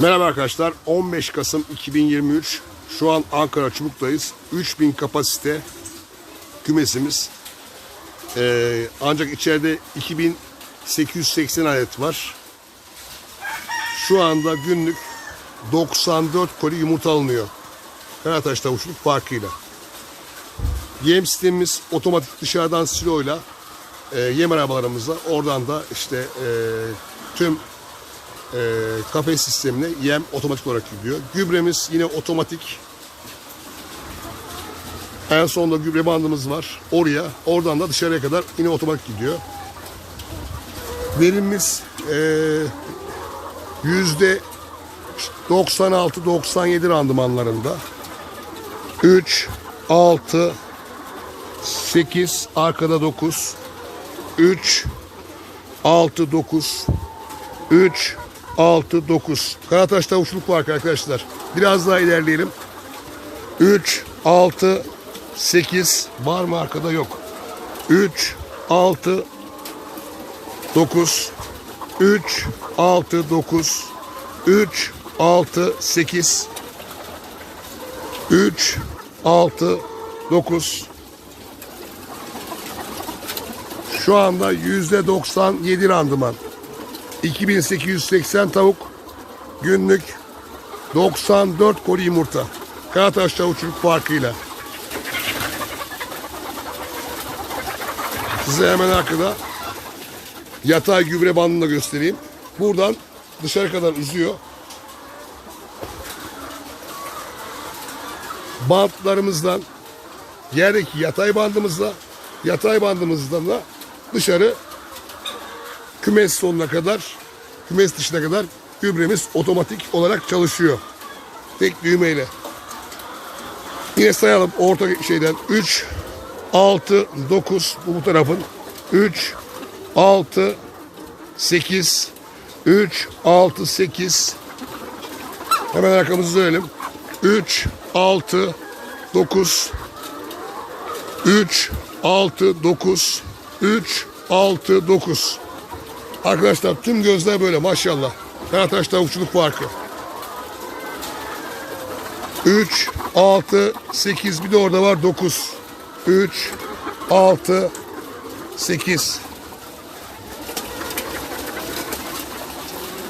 Merhaba arkadaşlar. 15 Kasım 2023. Şu an Ankara Çubuk'tayız. 3000 kapasite kümesimiz. Ee, ancak içeride 2880 adet var. Şu anda günlük 94 koli yumurta alınıyor. Karataş tavuşluk farkıyla. Yem sistemimiz otomatik dışarıdan siloyla e, yem arabalarımızla oradan da işte e, tüm e, kafes sistemine yem otomatik olarak gidiyor. Gübremiz yine otomatik. En sonunda gübre bandımız var. Oraya, oradan da dışarıya kadar yine otomatik gidiyor. Verimimiz e, yüzde 96-97 randımanlarında. 3, 6, 8, arkada 9, 3, 6, 9, 3, 6, 9. Karataş tavuşluk var arkadaşlar. Biraz daha ilerleyelim. 3, 6, 8. Var mı arkada? Yok. 3, 6, 9. 3, 6, 9. 3, 6, 8. 3, 6, 9. Şu anda yüzde 97 randıman. 2880 tavuk, günlük 94 koli yumurta. Karataş tavukçuluk farkıyla. Size hemen arkada yatay gübre bandını da göstereyim. Buradan dışarı kadar uzuyor. Bantlarımızdan yerdeki yatay bandımızla yatay bandımızdan da dışarı kümes sonuna kadar, kümes dışına kadar gübremiz otomatik olarak çalışıyor. Tek düğmeyle. Yine sayalım orta şeyden 3, 6, 9 bu, bu tarafın 3, 6, 8, 3, 6, 8 hemen arkamızı söyleyelim. 3, 6, 9 3, 6, 9 3, 6, 9 Arkadaşlar tüm gözler böyle maşallah. Karataş tavukçuluk farkı. 3, 6, 8 bir de orada var 9. 3, 6, 8.